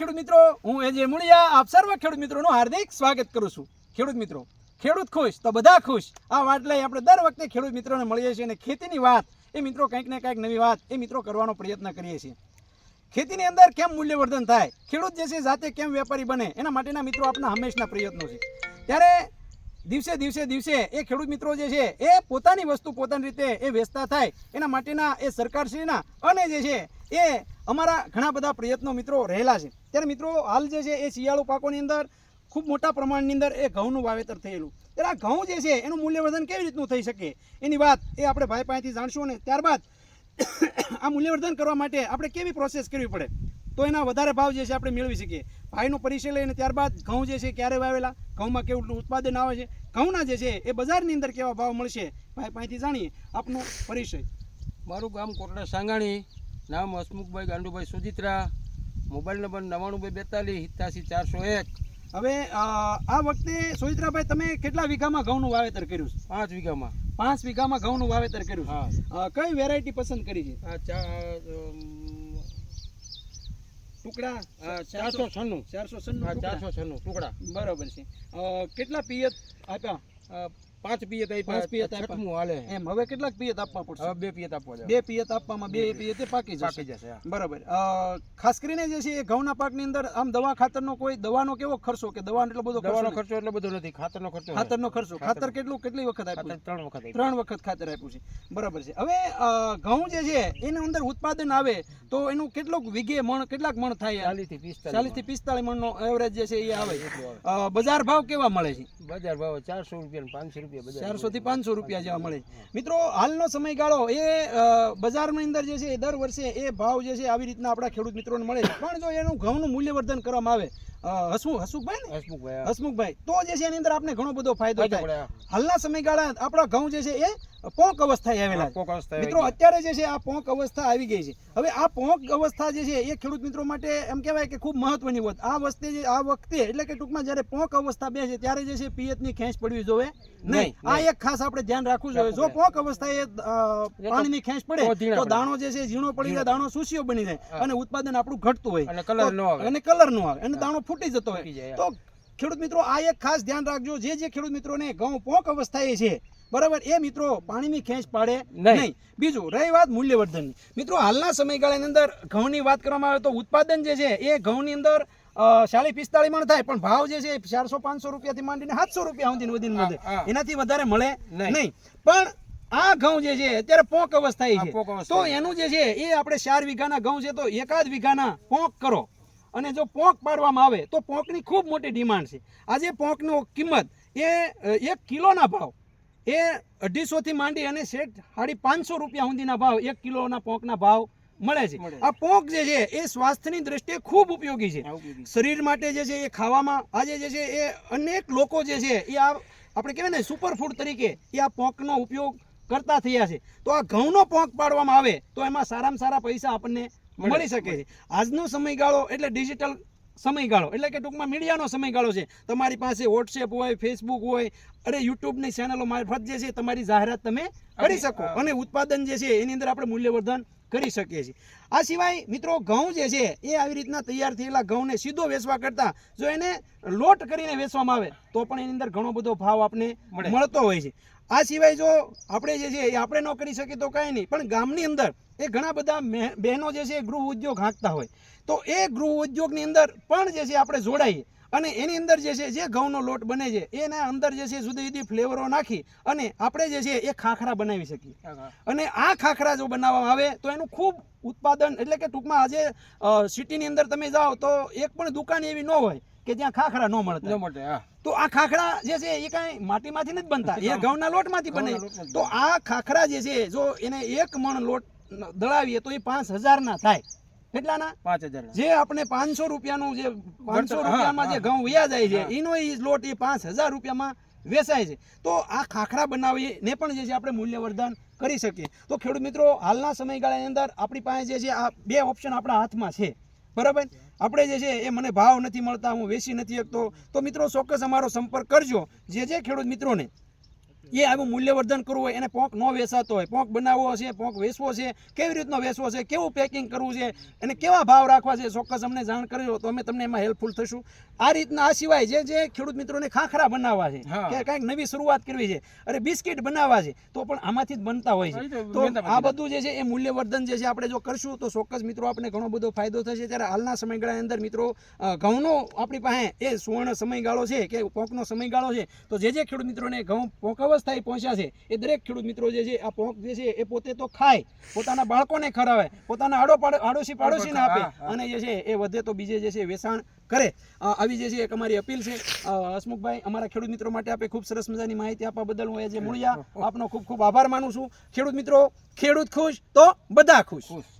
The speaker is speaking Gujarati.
ખેડૂત મિત્રો, હું એજે મુળિયા, આપ સર્વ ખેડૂત મિત્રોનું હાર્દિક સ્વાગત કરું છું. ખેડૂત મિત્રો, ખેડૂત ખુશ તો બધા ખુશ. આ વાત લઈ આપણે દર વખતે ખેડૂત મિત્રોને મળીએ છીએ અને ખેતીની વાત, એ મિત્રો કંઈક ને કંઈક નવી વાત એ મિત્રો કરવાનો પ્રયત્ન કરીએ છીએ. ખેતીની અંદર કેમ મૂલ્યવર્ધન થાય? ખેડૂત જે છે જાતે કેમ વેપારી બને? એના માટેના મિત્રો આપણા હંમેશના પ્રયત્નો છે. ત્યારે દિવસે દિવસે દિવસે એ ખેડૂત મિત્રો જે છે, એ પોતાની વસ્તુ પોતાની રીતે એ વેચતા થાય. એના માટેના એ સરકારશ્રીના અને જે છે એ અમારા ઘણા બધા પ્રયત્નો મિત્રો રહેલા છે. ત્યારે મિત્રો, હાલ જે છે એ શિયાળુ પાકોની અંદર ખૂબ મોટા પ્રમાણની અંદર એ ઘઉંનું વાવેતર થયેલું. ત્યારે આ ઘઉં જે છે એનું મૂલ્યવર્ધન કેવી રીતનું થઈ શકે? એની વાત એ આપણે ભાઈ પાસેથી જાણશું અને ત્યારબાદ આ મૂલ્યવર્ધન કરવા માટે આપણે કેવી પ્રોસેસ કરવી પડે? તો એના વધારે ભાવ જે છે આપણે મેળવી શકીએ. ભાઈનો પરિચય લઈને ત્યારબાદ ઘઉં જે છે ક્યારે વાવેલા? ઘઉંમાં કેવું ઉત્પાદન આવે છે? ઘઉંના જે છે એ બજારની અંદર કેવા ભાવ મળશે? ભાઈ પાસેથી જાણીએ આપનો પરિચય. મારું ગામ કોટડા સાંગાણી. નામ હસમુખભાઈ ગાંડુભાઈ સુજિત્રા. મોબાઈલ નંબર નવ્વાણું બે બેતાલીસ સિત્યાસી ચારસો એક. હવે આ વખતે સોહિત્રાભાઈ તમે કેટલા વીઘામાં ઘઉંનું વાવેતર કર્યું છે? પાંચ વીઘામાં. પાંચ વીઘામાં ઘઉંનું વાવેતર કર્યું હા. કઈ વેરાયટી પસંદ કરી છે? ટુકડા? ચારસો છન્નું. ચારસો છન્નું ચારસો છન્નું ટુકડા. બરાબર છે. કેટલા પિયત આપ્યા? પાંચ પિયત પાંચ પિયત આપ્યા. હાલે. એમ હવે કેટલાક પિયત આપવા પડશે? હવે બે પિયત આપવા બે પિયત આપવામાં બે પિયતે પાકી પાકી જશે જશે બરાબર. ખાસ કરીને જે છે એ ઘઉંના પાકની અંદર આમ દવા ખાતરનો કોઈ દવાનો કેવો ખર્ચો કે દવાનો એટલો બધો દવાનો ખર્ચો એટલો બધો નથી ખાતરનો ખર્ચો. ખાતરનો ખર્ચો. ખાતર. કેટલું કેટલી વખત આપ્યું? ત્રણ વખત ત્રણ વખત ખાતર આપ્યું છે. બરાબર છે. હવે ઘઉં જે છે એની અંદર ઉત્પાદન આવે તો એનું કેટલોક વીઘે મણ કેટલાક મણ થાય? ચાલીસથી પિસ્તાલીસ ચાલીસથી પિસ્તાલીસ મણનો એવરેજ જે છે એ આવે. બજાર ભાવ કેવા મળે છે? બજાર ભાવ ચારસો રૂપિયા પાંચસો રૂપિયા ચારસો થી પાંચસો રૂપિયા જેવા મળે મિત્રો હાલનો સમયગાળો એ બજારની અંદર જે છે એ દર વર્ષે એ ભાવ જે છે આવી રીતના આપણા ખેડૂત મિત્રોને મળે છે. પણ જો એનું ઘઉંનું મૂલ્યવર્ધન કરવામાં આવે હસમુખ હસમુખભાઈ ને? હસમુખભાઈ હસમુખભાઈ તો જે છે એની અંદર આપણે ઘણો બધો ફાયદો થાય. હાલના સમયગાળા આપણા ઘઉં જે છે એ પોંક અવસ્થાએ આવેલા. અવસ્થા મિત્રો અત્યારે જે છે આ પોંક અવસ્થા આવી ગઈ છે. હવે આ પોંક અવસ્થા જે છે એ ખેડૂત મિત્રો માટે એમ કહેવાય કે ખૂબ મહત્વની વાત આ વસ્તે જે આ વખતે એટલે કે ટૂંકમાં જ્યારે પોંક અવસ્થા બે છે ત્યારે જે છે પિયતની ખેંચ પડવી જોવે નહીં. આ એક ખાસ આપણે ધ્યાન રાખવું જોઈએ. જો પોંક અવસ્થાએ અ, પાણીની ખેંચ પડે તો. દાણો જે છે ઝીણો પડી જાય દાણો સુસીઓ બની જાય અને ઉત્પાદન આપણું ઘટતું હોય. અને કલર નો આવે. અને કલર નો આવે. અને દાણો ફૂટી જતો હોય. તો ખેડૂત મિત્રો આ એક ખાસ ધ્યાન રાખજો. જે જે ખેડૂત મિત્રોને ઘઉં પોંક અવસ્થાએ છે બરાબર એ મિત્રો પાણીની ખેંચ પાડે નહીં. બીજું રહી વાત મૂલ્યવર્ધનની મિત્રો હાલના સમયગાળાની અંદર ઘઉંની વાત કરવામાં આવે તો ઉત્પાદન જે છે એ ઘઉંની અંદર ચાલીસ પિસ્તાળીસ મણ થાય પણ ભાવ જે છે ચારસો પાંચસો રૂપિયાથી માંડીને સાતસો રૂપિયા સુધી વધીને વધે. એનાથી વધારે મળે નહીં. નહીં. પણ આ ઘઉં જે છે અત્યારે પોંક અવસ્થાએ છે. તો એનું જે છે એ આપણે ચાર વીઘાના ઘઉં છે તો એકાદ વીઘાના પોંક કરો. અને જો પોંક પાડવામાં આવે તો પોંકની ખૂબ મોટી ડિમાન્ડ છે. આજે પોંકનો કિંમત એ એક કિલોના ભાવ એ અઢીસોથી માંડી અને શેઠ સાડી પાંચસો રૂપિયા સુધીના ભાવ એક કિલોના પોંકના ભાવ મળે છે. આ પોંક જે છે એ સ્વાસ્થ્યની દ્રષ્ટિએ ખૂબ ઉપયોગી છે. શરીર માટે જે છે એ ખાવામાં આજે જે છે એ અનેક લોકો જે છે એ આ આપણે કહેવાય ને સુપર ફૂડ તરીકે એ આ પોંકનો ઉપયોગ કરતા થયા છે. તો આ ઘઉંનો પોંક પાડવામાં આવે તો એમાં સારામાં સારા પૈસા આપણને મળે. શકે છે. આજનો સમયગાળો એટલે ડિજિટલ સમયગાળો. એટલે કે ટૂંકમાં મીડિયાનો સમયગાળો છે. તમારી પાસે વોટ્સએપ હોય ફેસબુક હોય અરે યુટ્યુબની ચેનલો મારફત જે છે તમારી જાહેરાત તમે કરી શકો. અને ઉત્પાદન જે છે એની અંદર આપણે મૂલ્યવર્ધન કરી શકીએ છીએ. આ સિવાય મિત્રો ઘઉં જે છે એ આવી રીતના તૈયાર થયેલા ઘઉંને સીધો વેચવા કરતાં જો એને લોટ કરીને વેચવામાં આવે તો પણ એની અંદર ઘણો બધો ભાવ આપણે મળતો હોય છે. આ સિવાય જો આપણે જે છે એ આપણે ન કરી શકીએ તો કાંઈ નહીં પણ ગામની અંદર એ ઘણા બધા બહેનો જે છે એ ગૃહ ઉદ્યોગ હાંકતા હોય. તો એ ગૃહ ઉદ્યોગની અંદર પણ જે છે આપણે જોડાઈએ. અને એની અંદર જે છે જે ઘઉંનો લોટ બને છે એના અંદર જે છે જુદી જુદી ફ્લેવરો નાખી અને આપણે જે છે એ ખાખરા બનાવી શકીએ. અને આ ખાખરા જો બનાવવામાં આવે તો એનું ખૂબ ઉત્પાદન એટલે કે ટૂંકમાં આજે સિટીની અંદર તમે જાઓ તો એક પણ દુકાન એવી ન હોય કે જ્યાં ખાખરા ન મળતા. ન મળે, તો આ ખાખરા જે છે એ કાંઈ માટીમાંથી નથી બનતા એ ઘઉંના લોટમાંથી બને. તો આ ખાખરા જે છે જો એને એક મણ લોટ દળાવીએ તો એ પાંચ હજારના થાય. કેટલાના? પાંચ હજાર જે આપણે પાંચસો રૂપિયાનું જે પાંચસો રૂપિયામાં જે ઘઉં વ્યા જાય છે એનો એ લોટ એ પાંચ હજાર રૂપિયામાં વેચાય છે. તો આ ખાખરા બનાવીને પણ જે છે આપણે મૂલ્યવર્ધન કરી શકીએ. તો ખેડૂત મિત્રો હાલના સમયગાળાની અંદર આપણી પાસે જે છે આ બે ઓપ્શન આપણા હાથમાં છે. બરાબર? આપણે જે છે એ મને ભાવ નથી મળતા હું વેચી નથી શકતો. તો મિત્રો ચોક્કસ અમારો સંપર્ક કરજો. જે જે ખેડૂત મિત્રોને એ આવું મૂલ્યવર્ધન કરવું હોય એને પોંક ન વેચાતો હોય. પોંક બનાવવો છે પોંક વેચવો છે કેવી રીતનો વેચવો છે કેવું પેકિંગ કરવું છે અને કેવા ભાવ રાખવા છે ચોક્કસ અમને જાણ કરજો તો અમે તમને એમાં હેલ્પફુલ થશું. આ રીતના આ સિવાય જે જે ખેડૂત મિત્રોને ખાખરા બનાવવા છે કે કાંઈક નવી શરૂઆત કરવી છે અરે બિસ્કિટ બનાવવા છે તો પણ આમાંથી જ બનતા હોય છે. તો આ બધું જે છે એ મૂલ્યવર્ધન જે છે આપણે જો કરશું તો ચોક્કસ મિત્રો આપણે ઘણો બધો ફાયદો થશે. ત્યારે હાલના સમયગાળાની અંદર મિત્રો ઘઉંનો આપણી પાસે એ સુવર્ણ સમયગાળો છે કે પોંકનો સમયગાળો છે તો જે જે ખેડૂત મિત્રોને ઘઉં પોંક અવસ્થાએ પહોંચ્યા છે. એ દરેક ખેડૂત મિત્રો જે છે આ પોંક જે છે એ પોતે તો ખાય. પોતાના બાળકોને ખરાવે પોતાના આડો આડોશી પાડોશીને આપે. અને જે છે એ વધે તો બીજે જે છે વેચાણ કરે. આવી જે છે એક અમારી અપીલ છે. હસમુખભાઈ અમારા ખેડૂત મિત્રો માટે આપે ખૂબ સરસ મજાની માહિતી આપવા બદલ હું આજે મૂળિયા. આપનો ખૂબ ખૂબ આભાર માનું છું. ખેડૂત મિત્રો ખેડૂત ખુશ તો બધા ખુશ. ખુશ.